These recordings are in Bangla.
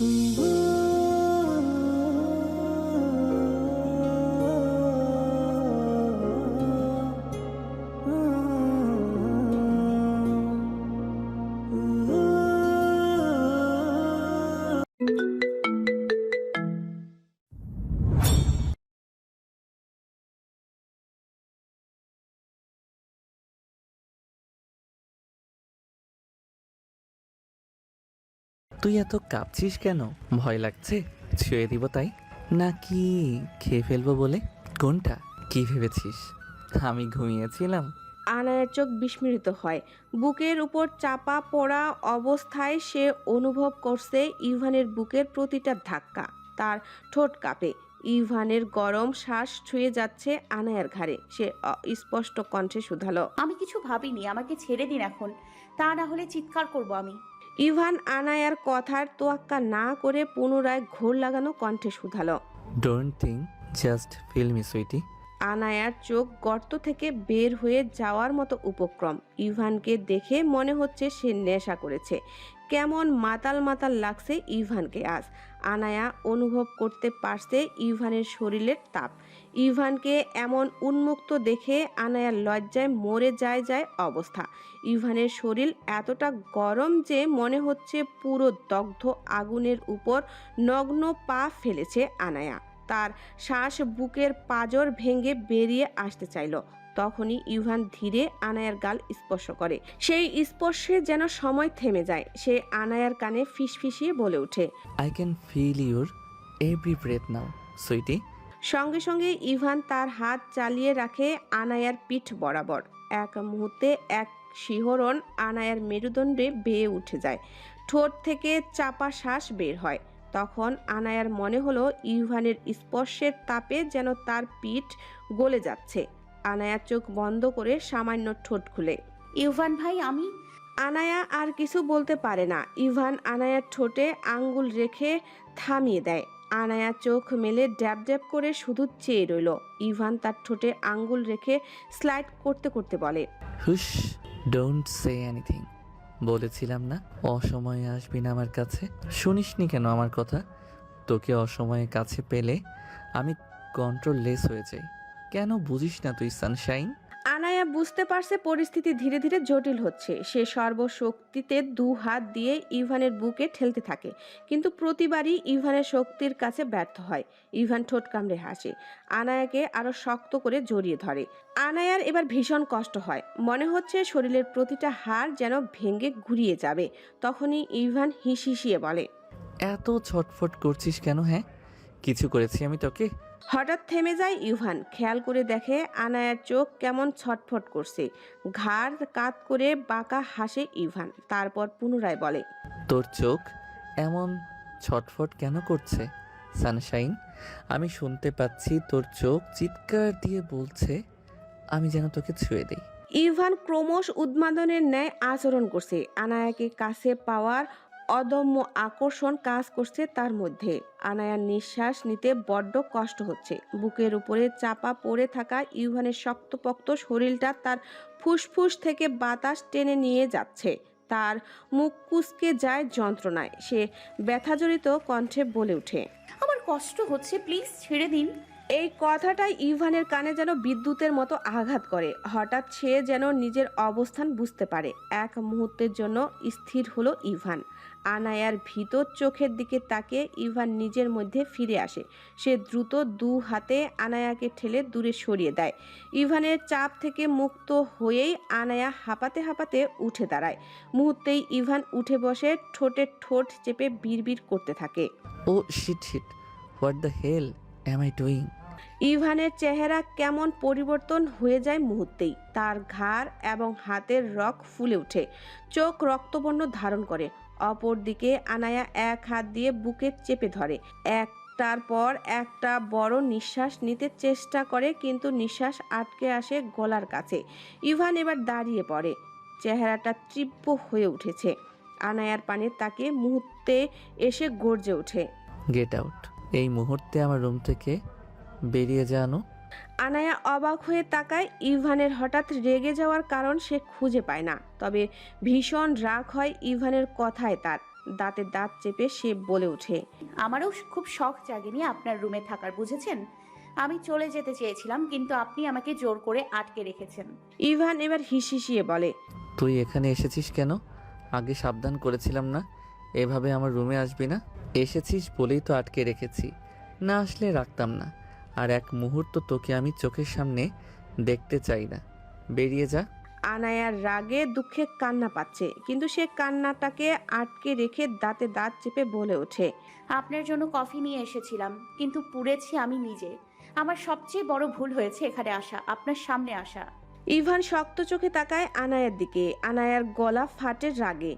Mm-hmm. তুই এত কাঁপছিস কেন? ভয় লাগছে? ছুঁয়ে দিব তাই? নাকি খেয়ে ফেলব বলে? কোনটা? কি ভেবেছিস? আমি ঘুমিয়েছিলাম। আনায়ের চোখ বিস্মিত হয়। বুকের উপর চাপা পড়া অবস্থায় সে অনুভব করছে ইভানের বুকের প্রতিটা ধাক্কা। তার ঠোঁট কাঁপে। ইভানের গরম শ্বাস ছুঁয়ে যাচ্ছে আনায়ার ঘাড়ে। সে স্পষ্ট কণ্ঠে শুধালো আমি কিছু ভাবিনি আমাকে ছেড়ে দিন এখন। তা না হলে চিৎকার করব আমি। ইভান আনায়ার কথার তোয়াক্কা না করে পুনরায় ঘোর লাগানো কণ্ঠে শুধালো। Don't think just feel me sweetie আনায়ার চোখ গর্ত থেকে বের হয়ে যাওয়ার মতো উপক্রম। ইভানকে দেখে মনে হচ্ছে সে নেশা করেছে। কেমন মাতাল মাতাল লাগছে ইভানকে আজ। আনায়া অনুভব করতে পারছে ইভানের শরীরের তাপ। ইভানকে এমন উন্মুক্ত দেখে আনায়ার লজ্জায় মরে যায় যায় অবস্থা। ইভানের শরীর এতটা গরম যে মনে হচ্ছে পুরো দগ্ধ আগুনের উপর নগ্ন পা ফেলেছে আনায়া। তার শ্বাস বুকের পাজর ভেঙে বেরিয়ে আসতে চাইল। তখনই ইভান ধীরে আনায়ার গাল স্পর্শ করে। সেই স্পর্শে যেন সময় থেমে যায়। সে আনায়ার কানে ফিসফিসিয়ে বলে ওঠে I can feel your every breath now sweetie সঙ্গে সঙ্গে ইভান তার হাত চালিয়ে রাখে আনায়ার পিঠ বরাবর। এক মুহূর্তে এক শিহরণ আনায়ার মেরুদণ্ডে বেয়ে উঠে যায়। ঠোঁট থেকে চাপা শ্বাস বের হয়। তখন আনায়ার মনে হলো ইভানের স্পর্শের তাপে যেন তার পিঠ গলে যাচ্ছে। আনায়া চোখ বন্ধ করে সামান্য ঠোঁট খুলে। ইউভান ভাই আমি আনায়া আর কিছু বলতে পারে না। ইভান আনায়ার ঠোঁটে আঙ্গুল রেখে থামিয়ে দেয়। আনায়া চোখ মেলে ড্যাব ড্যাব করে শুধু চেয়ে রইল। ইভান তার ঠোঁটে আঙ্গুল রেখে স্লাইড করতে করতে বলে হুশ ডোন্ট সে এনিথিং বলেছিলাম না অসময়ে আসবি না আমার কাছে। শুনিসনি কেন আমার কথা? তোকে অসময়ে কাছে পেলে আমি কন্ট্রোল লেস হয়ে যাই। কেন বুঝিস না তুই সানশাইন? আনায়া বুঝতে পারছে পরিস্থিতি ধীরে ধীরে জটিল হচ্ছে। সে সর্বশক্তিতে দু হাত দিয়ে ইভানের বুকে ঠেলতে থাকে। কিন্তু প্রতিবারই ইভানের শক্তির কাছে ব্যর্থ হয়। ইভান ঠোঁট কামড়ে হাসে। আনায়াকে আরও শক্ত করে জড়িয়ে ধরে। আনায়ার এবার ভীষণ কষ্ট হয়। মনে হচ্ছে শরীরের প্রতিটা হাড় যেন ভেঙে ঘুরিয়ে যাবে। তখনই ইভান হিসিয়ে বলে এত ছটফট করছিস কেন হ্যাঁ? কিছু করেছি আমি তোকে? হঠাৎ থেমে যায় ইভান। খেয়াল করে দেখে আনায়ার চোখ কেমন ছটফট করছে। ঘাড় কাত করে বাঁকা হাসে ইভান। তারপর পুনরায় বলে তোর চোখ এমন ছটফট কেন করছে? সানশাইন আমি শুনতে পাচ্ছি তোর চোখ চিৎকার দিয়ে বলছে আমি যেন তোকে ছুঁয়ে দিই। ইভান ক্রমশ উন্মাদনের ন্যায় আচরণ করছে। আনায়াকে কাছে পাওয়ার অদম্য আকর্ষণ কাজ করছে তার মধ্যে। আনায়ার নিঃশ্বাস নিতে বড্ড কষ্ট হচ্ছে। বুকের উপরে চাপা পড়ে থাকা ইভানের শক্তপোক্ত শরীরটা তার ফুসফুস থেকে বাতাস টেনে নিয়ে যাচ্ছে। তার মুখ কুচকে যায় যন্ত্রণায়। সে ব্যথাজড়িত কণ্ঠে বলে ওঠে, আমার কষ্ট হচ্ছে, প্লিজ ছেড়ে দিন। এই কথাটাই ইভানের কানে যেন বিদ্যুতের মতো আঘাত করে। হঠাৎ সে যেন নিজের অবস্থান বুঝতে পারে। এক মুহূর্তের জন্য স্থির হলো ইভান। আনায়ার ভিতর চোখের দিকে তাকিয়ে ইভান নিজের মধ্যে ফিরে আসে। সে দ্রুত দু হাতে আনায়াকে ঠেলে দূরে সরিয়ে দেয়। ইভানের চাপ থেকে মুক্ত হয়েই আনায়া হাঁপাতে হাঁপাতে উঠে দাঁড়ায়। মুহূর্তেই ইভান উঠে বসে ঠোঁটে ঠোঁট চেপে বিড়বিড় করতে থাকে। ও shit shit what the hell am I doing ইভানের চেহারা কেমন পরিবর্তন হয়ে যায় মুহূর্তেই। তার ঘাড় এবং হাতের রক ফুলে ওঠে, চোখ রক্তবর্ণ ধারণ করে। অপরদিকে আনায়া এক হাত দিয়ে বুকে চেপে ধরে। একটার পর একটা বড় নিঃশ্বাস নিতে চেষ্টা করে কিন্তু নিঃশ্বাস আটকে আসে গলার কাছে। ইভান এবার দাঁড়িয়ে পড়ে। চেহারাটা তীব্র হয়ে উঠেছে। আনায়ার পানে তাকে মুহূর্তে এসে গর্জে ওঠে। Get out. এই মুহূর্তে আমার রুম থেকে বেরিয়ে জানো আনায়া অবাক হয়ে তাকায় ইভানের হঠাৎ রেগে যাওয়ার কারণ সে খুঁজে পায় না। তবে ভীষণ রাগ হয় ইভানের কথায় তার। দাঁতে দাঁত চেপে সে বলে ওঠে আমারও খুব শখ জাগেনি আপনার রুমে থাকার বুঝেছেন? আমি চলে যেতে চেয়েছিলাম কিন্তু আপনি আমাকে জোর করে আটকে রেখেছেন। ইভান এবার হিসিসিয়ে বলে তুই এখানে এসেছিস কেন? আগে সাবধান করেছিলাম না এভাবে আমার রুমে আসবি না? এসেছিস বলেই তো আটকে রেখেছি। না আসলে রাখতাম না। আর এক মুহূর্ত তোকে আমি চোখের সামনে দেখতে চাই না। বেরিয়ে যা। আনায়ার রাগে দুঃখে কান্না পাচ্ছে কিন্তু সে কান্নাটাকে আটকে রেখে দাঁতে দাঁত চেপে বলে ওঠে আপনার জন্য কফি নিয়ে এসেছিলাম কিন্তু পুড়েছি আমি নিজে। আমার সবচেয়ে বড় ভুল হয়েছে এখানে আসা আপনার সামনে আসা। ইভান শক্ত চোখে তাকায় আনায়ার দিকে। আনায়ার গলা ফাটে রাগে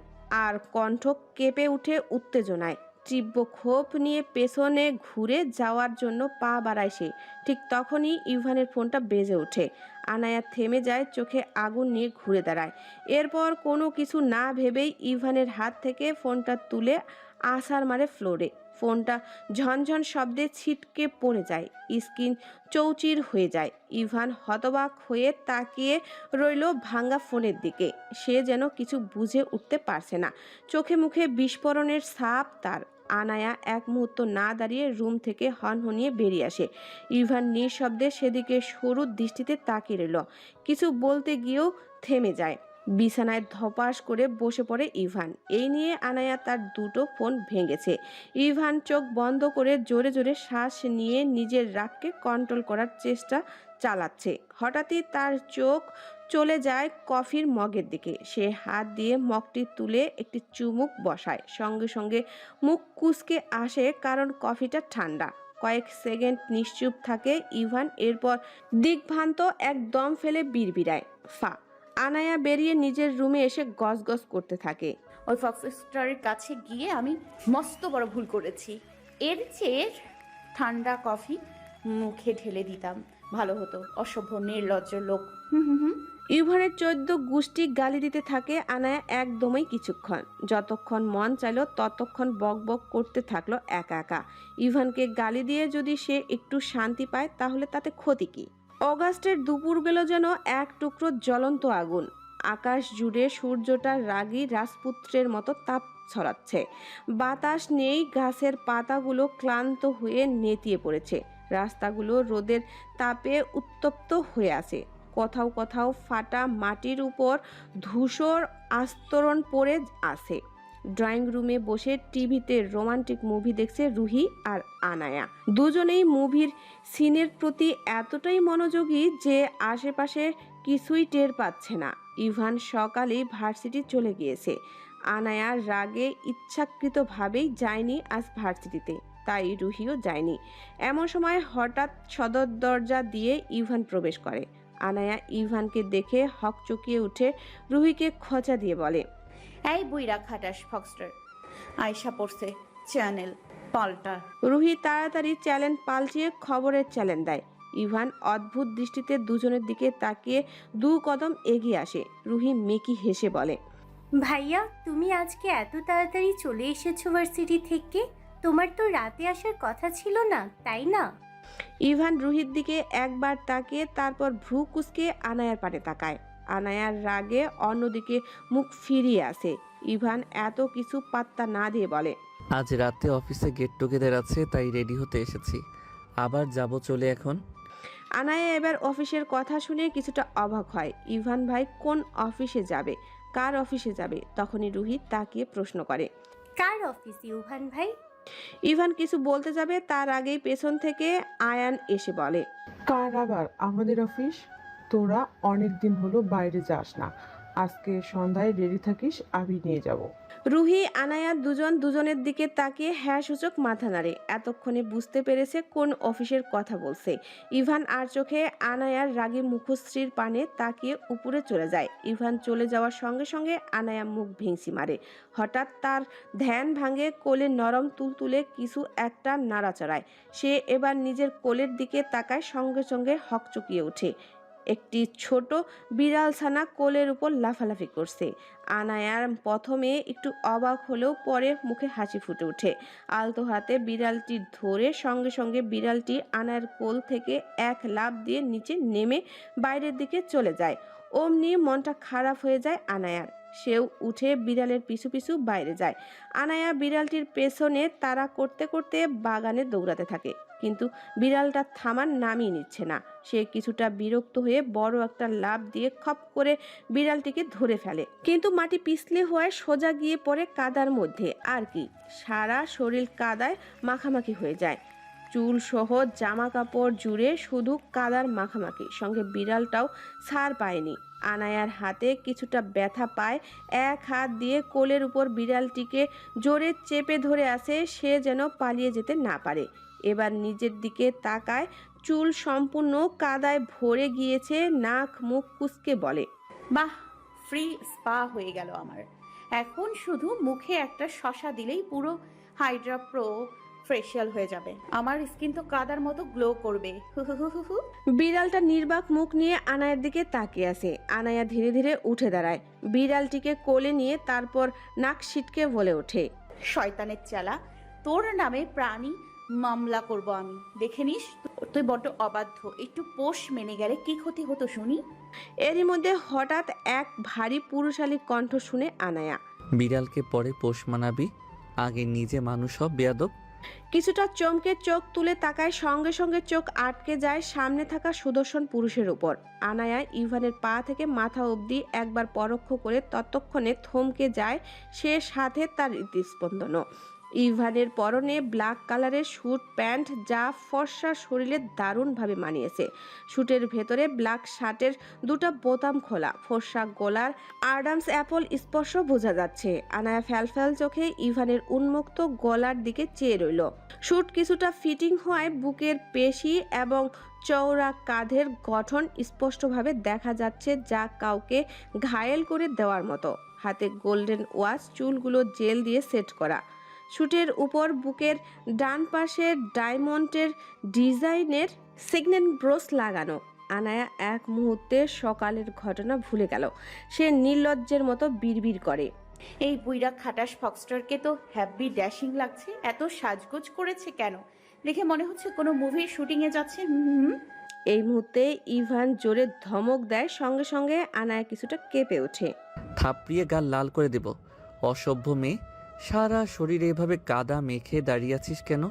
আর কণ্ঠ কেঁপে উঠে উত্তেজনায়। তীব্র ক্ষোভ নিয়ে পেছনে ঘুরে যাওয়ার জন্য পা বাড়ায় সে। ঠিক তখনই ইভানের ফোনটা বেজে ওঠে। আনায়া থেমে যায়, চোখে আগুন নিয়ে ঘুরে দাঁড়ায়। এরপর কোনো কিছু না ভেবেই ইভানের হাত থেকে ফোনটা তুলে আসার মারে ফ্লোরে। ফোনটা ঝনঝন শব্দে ছিটকে পড়ে যায়। স্ক্রিন চৌচির হয়ে যায়। ইভান হতবাক হয়ে তাকিয়ে রইল ভাঙ্গা ফোনের দিকে। সে যেন কিছু বুঝে উঠতে পারছে না। চোখে মুখে বিস্ফোরণের ছাপ তার। আনায়া এক মুহূর্ত না দাঁড়িয়ে রুম থেকে হনহনিয়ে বেরিয়ে আসে। ইভান নিঃশব্দে সেদিকে সরু দৃষ্টিতে তাকিয়ে রইল। কিছু বলতে গিয়েও থেমে যায়। বিছানায় ধপাস করে বসে পড়ে ইভান। এই নিয়ে আনায়া তার দুটো ফোন ভেঙেছে। ইভান চোখ বন্ধ করে জোরে জোরে শ্বাস নিয়ে নিজের রাগকে কন্ট্রোল করার চেষ্টা চালাচ্ছে। হঠাৎই তার চোখ চলে যায় কফির মগের দিকে। সে হাত দিয়ে মগটি তুলে একটি চুমুক বসায়। সঙ্গে সঙ্গে মুখ কুচকে আসে কারণ কফিটা ঠান্ডা। কয়েক সেকেন্ড নিশ্চুপ থাকে ইভান, এরপর দিগ্ভ্রান্ত একদম ফেলে বিড়বিড়ায়। ফা আনায়া বেরিয়ে নিজের রুমে এসে গজগজ করতে থাকে। ওই ফক্সস্টারের কাছে গিয়ে আমি মস্ত বড় ভুল করেছি। এর চেয়ে ঠান্ডা কফি মুখে ঢেলে দিতাম। ভালো হতো অসভ্য নির্লজ্জ লোক। হুম হুম হুম। ইভানের চোদ্দ গোষ্ঠী গালি দিতে থাকে আনায়া একদমই কিছুক্ষণ। যতক্ষণ মন চাইলো ততক্ষণ বক বক করতে থাকল একা একা। ইভানকে গালি দিয়ে যদি সে একটু শান্তি পায় তাহলে তাতে ক্ষতি কি? অগাস্টের দুপুরবেলা যেন এক টুকরো জ্বলন্ত আগুন। আকাশ জুড়ে সূর্যটা রাগী রাজপুত্রের মতো তাপ ছড়াচ্ছে। বাতাস নেই, গাছের পাতাগুলো ক্লান্ত হয়ে নেতিয়ে পড়েছে। রাস্তাগুলো রোদের তাপে উত্তপ্ত হয়ে আছে। কোথাও কোথাও ফাটা মাটির উপর ধূসর আস্তরণ পড়ে আছে। ড্রয়িং রুমে বসে টিভিতে রোমান্টিক মুভি দেখছে রুহি আর আনায়া। দুজনেই মুভির সিনের প্রতি এতটাই মনোযোগী যে আশেপাশে কিছুই টের পাচ্ছে না। ইভান সকালেই ভার্সিটি চলে গিয়েছে। আনায়া রাগে ইচ্ছাকৃতভাবেই যায়নি আজ ভার্সিটিতে। তাই রুহিও যায়নি। এমন সময় হঠাৎ সদর দরজা দিয়ে ইভান প্রবেশ করে। আনায়া ইভানকে দেখে হক চকিয়ে উঠে রুহিকে খোঁচা দিয়ে বলে এই বুইরা খাটাস ফক্সটার। আয়সা পড়ছে চ্যানেল পাল্টা রুহি তাড়াতাড়ি চ্যালেঞ্জ পাল্টিয়ে খবরের চ্যালেঞ্জ দেয়। ইভান অদ্ভুত দৃষ্টিতে দুজনের দিকে তাকিয়ে দু কদম এগিয়ে আসে। রুহি মেকি হেসে বলে ভাইয়া তুমি আজকে এত তাড়াতাড়ি চলে এসেছ ভার্সিটি থেকে? তোমার তো রাতে আসার কথা ছিল না তাই না? ইভান রুহির দিকে একবার তাকিয়ে তারপর ভ্রু কুচকে আনায়ার পানে তাকায়। আনায়ার রাগে অন্যদিকে মুখ ফিরিয়ে আসে। ইভান এত কিছু পাত্তা না দিয়ে বলে আজ রাতে অফিসে গেট টুগেদার আছে তাই রেডি হতে এসেছি। আবার যাব চলে এখন? আনায়া এবার অফিসের কথা শুনে কিছুটা অবাক হয়। ইভান ভাই কোন অফিসে যাবে? কার অফিসে যাবে? তখনই রুহি তাকিয়ে প্রশ্ন করে। কার অফিস ইউভান ভাই? ইভান কিছু বলতে যাবে তার আগেই পেছন থেকে আয়ান এসে বলে কার আবার? আমাদের অফিস? তোরা অনেক দিন হলো বাইরে যাস না। আজকে সন্ধ্যায় রেডি থাকিস, আমি নিয়ে যাব। রুহি, আনায়া দুজন দুজনের দিকে তাকিয়ে হ্যাঁ সূচক মাথা নাড়ে। এতক্ষণে বুঝতে পেরেছে কোন অফিসের কথা বলছে। ইভান আর চোখে আনায়ার রাগী মুখশ্রীর পানে তাকিয়ে উপরে চলে যায়। ইভান চলে যাওয়ার সঙ্গে সঙ্গে আনায়া মুখ ভেঙচি মারে। হঠাৎ তার ধ্যান ভাঙে কোলে নরম তুলতুলে কিছু একটা নাড়াচড়ায়। সে এবার নিজের কোলের দিকে তাকায় সঙ্গে সঙ্গে হকচকিয়ে ওঠে। একটি ছোট বিড়াল ছানা কোলের উপর লাফালাফি করছে। আনায়ার প্রথমে একটু অবাক হলেও পরে মুখে হাসি ফুটে ওঠে। আলতো হাতে বিড়ালটি ধরে সঙ্গে সঙ্গে বিড়ালটি আনায়ার কোল থেকে এক লাফ দিয়ে নিচে নেমে বাইরের দিকে চলে যায়। অমনি মনটা খারাপ হয়ে যায় আনায়ার। সেও উঠে বিড়ালের পিছু পিছু বাইরে যায়। আনায়া বিড়ালটির পেছনে তারা করতে করতে বাগানে দৌড়াতে থাকে। কিন্তু বিড়ালটা থামার নামই নিচ্ছে না। সে কিছুটা বিরক্ত হয়ে বড় একটা লাভ দিয়ে খপ করে বিড়ালটিকে ধরে ফেলে। কিন্তু মাটি পিছলে হওয়ায় সোজা গিয়ে পড়ে কাদার মধ্যে। আর কি? সারা শরীর কাদায় মাখামাখি হয়ে যায়। চুল সহ জামা কাপড় জুড়ে শুধু কাদার মাখামাখি। সঙ্গে বিড়ালটাও ছাড় পায়নি। আনায়ার হাতে কিছুটা ব্যথা পায়। এক হাত দিয়ে কোলের উপর বিড়ালটিকে জোরে চেপে ধরে আসে, সে যেন পালিয়ে যেতে না পারে। এবার নিজের দিকে তাকায়, চুল সম্পূর্ণ কাদায় ভরে গিয়েছে, নাক মুখ কুচকে বলে, বাহ ফ্রি স্পা হয়ে গেল আমার। এখন শুধু মুখে একটা শশা দিলেই পুরো হাইড্রা প্রো ফেশিয়াল হয়ে যাবে। আমার স্কিন তো কাদার মতো গ্লো করবে। বিড়ালটা নির্বাক মুখ নিয়ে আনায়ের দিকে তাকিয়ে আছে। আনায়া ধীরে ধীরে উঠে দাঁড়ায়। বিড়ালটিকে কোলে নিয়ে তারপর নাক সিটকে বলে ওঠে শয়তানের চালা তোর নামে প্রাণী মামলা করব আমি। দেখে নিস তুই বড্ড অবাধ্য। একটু পোষ মেনে গেলে কি ক্ষতি হতো শুনি? এরই মধ্যে হঠাৎ এক ভারী পুরুষালী কণ্ঠ শুনে আনায়া বিড়ালকে পরে পোষ মানাবি আগে নিজে মানুষ হব বেয়াদব। কিছুটা চমকে চোখ তুলে তাকায়, সঙ্গে সঙ্গে চোখ আটকে যায় সামনে থাকা সুদর্শন পুরুষের উপর। আনায়া ইভানের পা থেকে মাথা অবধি একবার পরোক্ষ করে ততক্ষণে থমকে যায় সে সাথে তার হৃদস্পন্দনও। ইভানের পরনে ব্ল্যাক কালারের স্যুট প্যান্ট যা ফর্সা শরীরে দারুণভাবে মানিয়েছে। স্যুটের ভেতরে ব্ল্যাক শার্টের দুটো বোতাম খোলা। ফর্সা গলার আর্ডামস অ্যাপল স্পর্শ বোঝা যাচ্ছে। আনায়া ফ্যালফ্যাল চোখে ইভানের উন্মুক্ত গলার দিকে চেয়ে রইল। শুট কিছুটা ফিটিং হওয়ায় বুকের পেশি এবং চওড়া কাঁধের গঠন স্পষ্টভাবে দেখা যাচ্ছে যা কাউকে ঘায়েল করে দেওয়ার মতো। হাতে গোল্ডেন ওয়াচ চুলগুলো জেল দিয়ে সেট করা। শুটের উপর বুকের ডান পাশে ডায়মন্ডের ডিজাইনের সিগনেট ব্রোস লাগানো। আনায়া এক মুহূর্তে সকালের ঘটনা ভুলে গেল। সে নির্লজ্জের মতো বিড়বিড় করে। এই বুইরা খাটাস ফক্সটারকে তো হ্যাপি ড্যাশিং লাগছে। এত সাজগোজ করেছে কেন? দেখে মনে হচ্ছে কোনো মুভির শুটিংয়ে যাচ্ছে। হুম। এই মুহূর্তে ইভান জোরে ধমক দেয় সঙ্গে সঙ্গে আনায়া কিছুটা কেঁপে ওঠে। থাপড়িয়ে গাল লাল করে দেব। অসভ্য মেয়ে। সারা শরীরে এভাবে কাদা মেখে দাঁড়িয়ে আছিস কেন?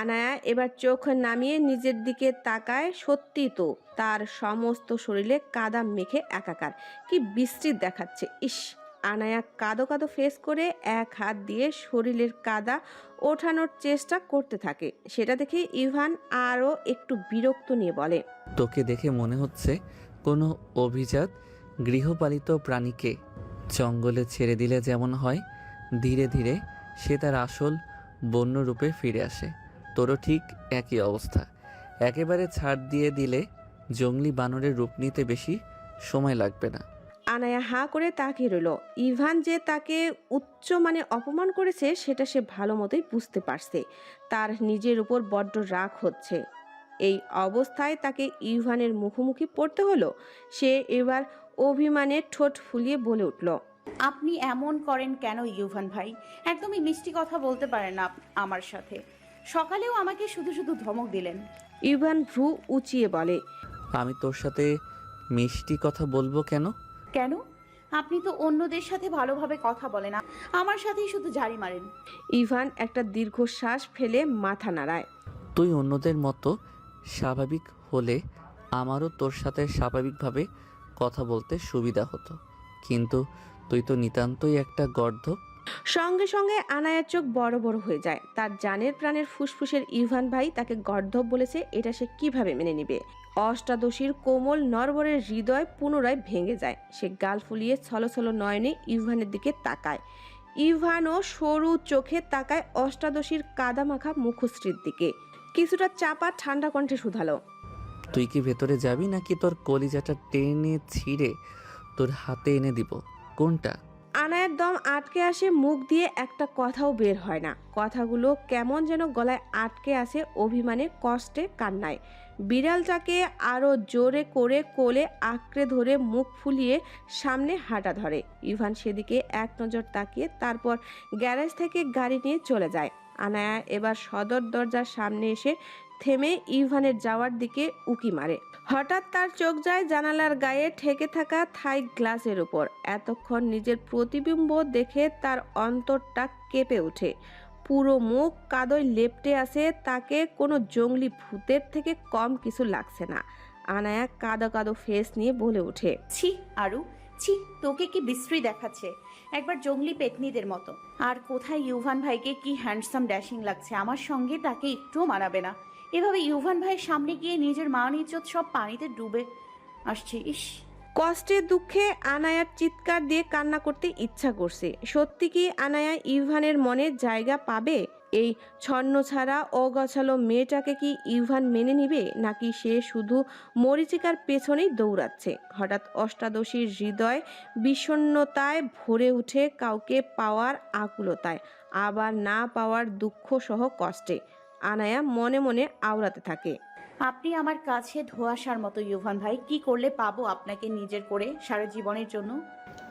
আনায়া এবার চোখ নামিয়ে নিজের দিকে তাকায় সত্যি তো তার সমস্ত শরীরে কাদা মেখে একাকার। কি বিশ্রী দেখাচ্ছে। ইস আনায়া কাদো কাদো ফেস করে এক হাত দিয়ে শরীরের কাদা ওঠানোর চেষ্টা করতে থাকে। সেটা দেখে ইভান আরও একটু বিরক্ত নিয়ে বলে তোকে দেখে মনে হচ্ছে কোনো অভিজাত গৃহপালিত প্রাণীকে জঙ্গলে ছেড়ে দিলে যেমন হয়। ধীরে ধীরে সে তার আসল বন্য রূপে ফিরে আসে। তোরও ঠিক একই অবস্থা। একেবারে ছাড় দিয়ে দিলে জঙ্গলি বানরের রূপ নিতে বেশি সময় লাগবে না। আনায়া হাঁ করে তাকিয়ে রইল। ইভান যে তাকে উচ্চ মানে অপমান করেছে, সেটা সে ভালো মতোই বুঝতে পারছে। তার নিজের উপর বড্ড রাগ হচ্ছে। এই অবস্থায় তাকে ইভানের মুখোমুখি পড়তে হলো। সে এবার অভিমানে ঠোঁট ফুলিয়ে বলে উঠল আপনি এমন করেন কেন ইউভান ভাই? একদমই মিষ্টি কথা বলতে পারেন না আপ- আমার সাথে। সকালেও আমাকে শুধু শুধু ধমক দিলেন। ইভান ভ্রু উঁচিয়ে বলে আমি তোর সাথে মিষ্টি কথা বলব কেন? কেন? আপনি তো অন্যদের সাথে ভালোভাবে কথা বলেন। আ- আমার সাথেই শুধু জারি মারেন। ইভান একটা দীর্ঘশ্বাস ফেলে মাথা নাড়ায়। তুই অন্যদের মতো স্বাভাবিক হলে আমারও তোর সাথে স্বাভাবিকভাবে কথা বলতে সুবিধা হতো। কিন্তু তুই তো নিতান্তই একটা গর্ধ। সঙ্গে সঙ্গে আনায়ার চোখ বড় বড় হয়ে যায়। তার জানের প্রাণের ফুসফুসের ইভান ভাই তাকে গর্ধব বলেছে এটা সে কীভাবে মেনে নিবে? অষ্টাদশীর কোমল নরবরের হৃদয় পুনরায় ভেঙে যায়। সে গাল ফুলিয়ে ছলছল নয়নে ইভানের দিকে তাকায়। ইভানও সরু চোখে তাকায় অষ্টাদশীর কাদামাখা মুখশ্রীর দিকে। কিছুটা চাপা ঠান্ডা কণ্ঠে শুধালো। তুই কি ভেতরে যাবি নাকি তোর কলিজাটা টেনে ছিঁড়ে তোর হাতে এনে দিব? কোনটা? আনায়ের দম আটকে আসে, মুখ দিয়ে একটা কথাও বের হয় না। কথাগুলো কেমন যেন গলায় আটকে আসে অভিমানে কষ্টে, কান্নায়। বিড়ালটাকে আরও জোরে করে কোলে আঁকড়ে ধরে মুখ ফুলিয়ে সামনে হাঁটা ধরে। ইভান সেদিকে এক নজর তাকিয়ে তারপর গ্যারেজ থেকে গাড়ি নিয়ে চলে যায়। আনায়া এবার সদর দরজার সামনে এসে থেমে ইভানের যাওয়ার দিকে উকি মারে। হঠাৎ তার চোখ যায় জানালার গায়ে ঠেকে থাকা থাই গ্লাসের উপর। এতক্ষণ নিজের প্রতিবিম্ব দেখে তার অন্তরটা কেঁপে ওঠে। পুরো মুখ কাদয় লেপটে আছে, তাকে কোনো জঙ্গলি ভূতের থেকে কম কিছু লাগছে না। আনায়া কাদো কাদো ফেস নিয়ে বলে ওঠে, ছি, আরু, ছি, তোকে কি বিশ্রী দেখাচ্ছে? একবার জঙ্গলি পেতনিদের মতো। আর কোথায় ইউভান ভাইকে কি হ্যান্ডসাম ড্যাশিং লাগছে? আমার সঙ্গে তাকে একটুও মানাবে না। এভাবে ইউভান ভাইয়ের সামনে গিয়ে নিজের মান ইজ্জত সব পানিতে ডুবে আসছে। ইস। কষ্টে দুঃখে আনায়ার চিৎকার দিয়ে কান্না করতে ইচ্ছা করছে। সত্যি কি আনায়া ইভানের মনে জায়গা পাবে? এই ছন্ন ছাড়া অগছালো মেয়েটাকে কি ইভান মেনে নিবে? নাকি সে শুধু মরিচিকার পেছনেই দৌড়াচ্ছে? হঠাৎ অষ্টাদশীর হৃদয় বিষণ্ণতায় ভরে উঠে কাউকে পাওয়ার আকুলতায়, আবার না পাওয়ার দুঃখ সহ কষ্টে। আনায়া মনে মনে আওড়াতে থাকে। আপনি আমার কাছে ধোয়াশার মতো ইউভান ভাই। কি করলে পাবো আপনাকে নিজের করে সারা জীবনের জন্য?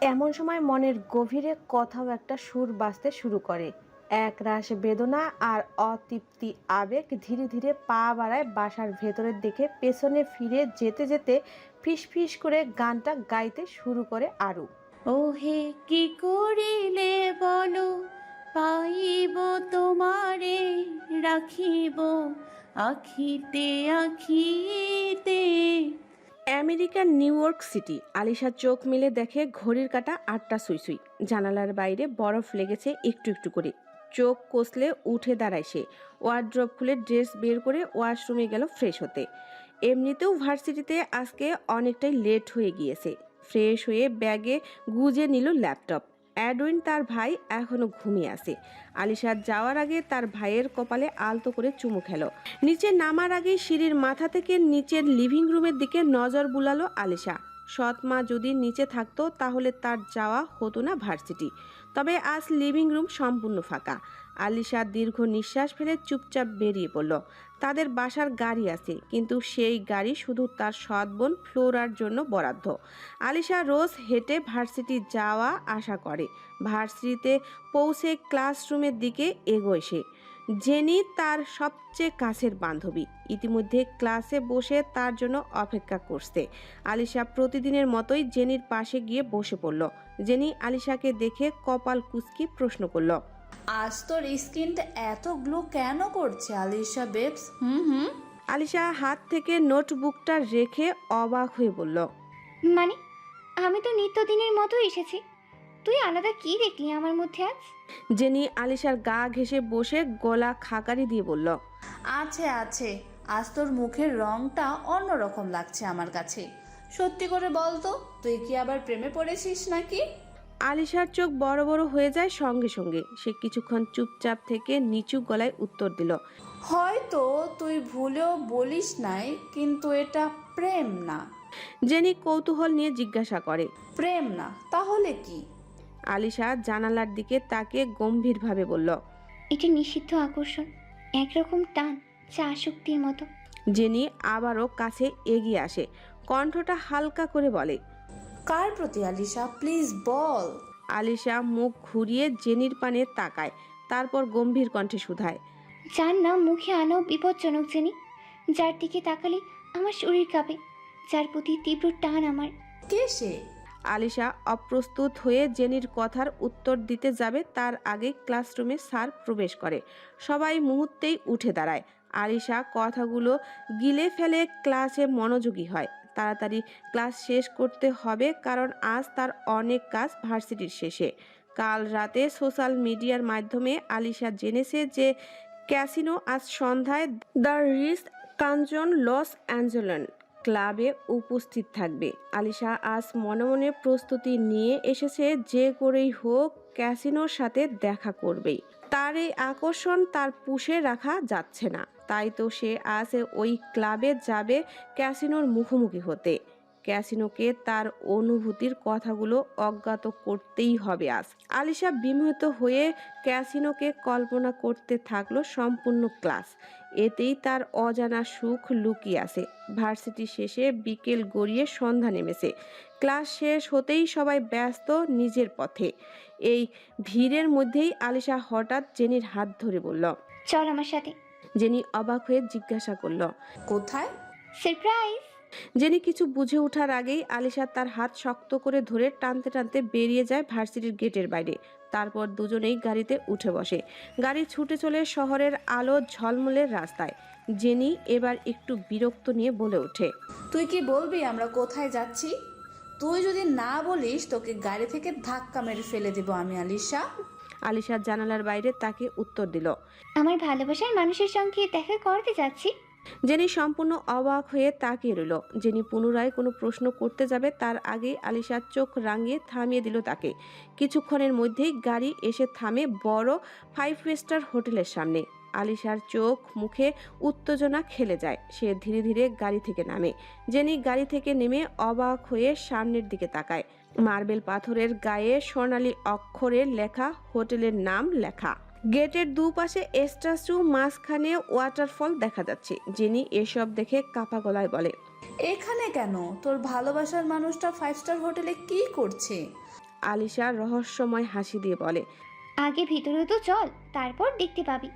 এমন সময় মনের গভীরে কোথাও একটা সুর বাজতে শুরু করে। এক রাশ বেদনা আর অতৃপ্তি আবেগ ধীরে ধীরে পা বাড়ায় বাসার ভেতরের দিকে পেছনে ফিরে যেতে যেতে ফিস ফিস করে গানটা গাইতে শুরু করে আরু। ও হে কি করিলে বলো? পাইব তোমারে, রাখিব আখিতে আখিতে। আমেরিকার নিউ ইয়র্ক সিটি আলিশা চোখ মেলে দেখে ঘড়ির কাঁটা আটটা সুই সুই। জানালার বাইরে বরফ লেগেছে একটু একটু করে। চোখ কষলে উঠে দাঁড়ায় সে। ওয়ার্ড্রপ খুলে ড্রেস বের করে ওয়াশরুমে গেল ফ্রেশ হতে। এমনিতেও ভার্সিটিতে আজকে অনেকটাই লেট হয়ে গিয়েছে। ফ্রেশ হয়ে ব্যাগে গুজে নিল ল্যাপটপ। অ্যাডউইন তার ভাই এখনও ঘুমিয়ে আছে। আলিশার যাওয়ার আগে তার ভাইয়ের কপালে আলতো করে চুমু খেলো। নিচে নামার আগে সিঁড়ির মাথা থেকে নিচের লিভিং রুমের দিকে নজর বুলালো আলিশা। সৎ মা যদি নিচে থাকতো তাহলে তার যাওয়া হতো না ভার্সিটি। তবে আজ লিভিং রুম সম্পূর্ণ ফাঁকা। আলিশা দীর্ঘ নিঃশ্বাস ফেলে চুপচাপ বেরিয়ে পড়ল। তাদের বাসার গাড়ি আছে, কিন্তু সেই গাড়ি শুধু তার সৎ বোন ফ্লোরার জন্য বরাদ্দ। আলিশা রোজ হেঁটে ভার্সিটি যাওয়া আশা করে। ভার্সিটিতে পৌঁছে ক্লাসরুমের দিকে এগোয় সে। জেনি তার সবচেয়ে কাছের বান্ধবী। ইতিমধ্যে ক্লাসে বসে তার জন্য অপেক্ষা করছে। আলিশা প্রতিদিনের মতোই জেনির পাশে গিয়ে বসে পড়ল। জেনি আলিশাকে দেখে কপাল কুচকি প্রশ্ন করল আজ তোর স্কিনটা এত গ্লো কেন করছে আলিশা বেবস? হুম হুম। আলিশা হাত থেকে নোটবুকটা রেখে অবাক হয়ে বলল মানে আমি তো নিত্যদিনের মতো এসেছি। তুই আলাদা কি দেখলি আমার মধ্যে আজ? জেনি আলিশার গা ঘেঁষে বসে গলা খাকারি দিয়ে বলল আছে আছে। আজ তোর মুখের রংটা অন্যরকম লাগছে আমার কাছে। সত্যি করে বল তো তুই কি আবার প্রেমে পড়েছিস নাকি? আলিশার চোখ বড় বড় হয়ে যায় সঙ্গে সঙ্গে। সে কিছুক্ষণ চুপচাপ থেকে নিচু গলায় উত্তর দিল হয়তো তুই ভুলেও বলিস নাই কিন্তু এটা প্রেম না। জেনি কৌতূহল নিয়ে জিজ্ঞাসা করে প্রেম না তাহলে কি? আলিশা জানালার দিকে তাকে গম্ভীরভাবে বলল এটা নিষিদ্ধ আকর্ষণ একরকম টান চা শক্তির মতো। জেনি আবারও কাছে এগিয়ে আসে কণ্ঠটা হালকা করে বলে কার প্রতি আলিশা? প্লিজ বল। আলিশা মুখ ঘুরিয়ে জেনির পানে তাকায় তারপর গম্ভীর কণ্ঠে শুধায়। যার নাম মুখে আনাও বিপজ্জনক জেনি। যার দিকে তাকালে আমার শরীর কাঁপে যার প্রতি তীব্র টান আমার। কে সে? আলিশা অপ্রস্তুত হয়ে জেনির কথার উত্তর দিতে যাবে তার আগে ক্লাসরুমে স্যার প্রবেশ করে। সবাই মুহূর্তেই উঠে দাঁড়ায়। আলিশা কথাগুলো গিলে ফেলে ক্লাসে মনোযোগী হয়। তাড়াতাড়ি ক্লাস শেষ করতে হবে কারণ আজ তার অনেক কাজ ভার্সিটির শেষে। কাল রাতে সোশ্যাল মিডিয়ার মাধ্যমে আলিশা জেনেছে যে ক্যাসিনো আজ সন্ধ্যায় দ্য রিস কাঞ্চন, লস অ্যাঞ্জেলন ক্লাবে উপস্থিত থাকবে। আলিশা আজ মনে মনে প্রস্তুতি নিয়ে এসেছে যে করেই হোক ক্যাসিনোর সাথে দেখা করবেই। তার এই আকর্ষণ তার পুষে রাখা যাচ্ছে না। তাই তো সে আজ ওই ক্লাবে যাবে ক্যাসিনোর মুখোমুখি হতে। ক্যাসিনোকে তার অনুভূতির কথাগুলো অজ্ঞাত করতেই হবে আজ। আলিশা বিমোহিত হয়ে ক্যাসিনোকে কল্পনা করতে থাকল সম্পূর্ণ ক্লাস। এতেই তার অজানা সুখ লুকিয়ে আছে। ভার্সিটি শেষে বিকেল গড়িয়ে সন্ধ্যা নেমেছে। ক্লাস শেষ হতেই সবাই ব্যস্ত নিজের পথে। এই ভিড়ের মধ্যেই আলিশা হঠাৎ জেনির হাত ধরে বলল, চল আমার সাথে। জেনি অবাক হয়ে জিজ্ঞাসা করল কোথায়? সারপ্রাইজ জেনি কিছু বুঝে ওঠার আগেই আলিশা তার হাত শক্ত করে ধরে টানতে টানতে বেরিয়ে যায় ভার্সিটির গেটের বাইরে। তারপর দুজনেই গাড়িতে উঠে বসে। গাড়ি ছুটে চলে শহরের আলো ঝলমলের রাস্তায়। জেনি এবার একটু বিরক্ত নিয়ে বলে ওঠে তুই কি বলবি আমরা কোথায় যাচ্ছি? তুই যদি না বলিস তোকে গাড়ি থেকে ধাক্কা মেরে ফেলে দিব আমি আলিশা। আলিশা জানালার বাইরে তাকে উত্তর দিল। আমার ভালোবাসার মানুষের সঙ্গে দেখা করতে যাচ্ছি? জেনি সম্পূর্ণ অবাক হয়ে তাকিয়ে রইল। জেনি পুনরায় কোনো প্রশ্ন করতে যাবে তার আগে আলিশার চোখ রাঙিয়ে থামিয়ে দিল তাকে। কিছুক্ষণের মধ্যেই গাড়ি এসে থামে বড় ফাইভ স্টার হোটেলের সামনে। আলিশার চোখ মুখে উত্তেজনা খেলে যায়। সে ধীরে ধীরে গাড়ি থেকে নামে। জেনি গাড়ি থেকে নেমে অবাক হয়ে সামনের দিকে তাকায়। মার্বেল পাথরের গায়ে সোনালী অক্ষরে লেখা হোটেলের নাম লেখা। গেটের দুপাশে স্ট্যাচু মাঝখানে ওয়াটারফল দেখা যাচ্ছে যিনি এসব দেখে কাপা গলায় বলে। এখানে কেন? তোর ভালোবাসার মানুষটা ফাইভ স্টার হোটেলে কি করছে? আলিশা রহস্যময় হাসি দিয়ে বলে আগে ভিতরে তো চল তারপর দেখতে পাবি।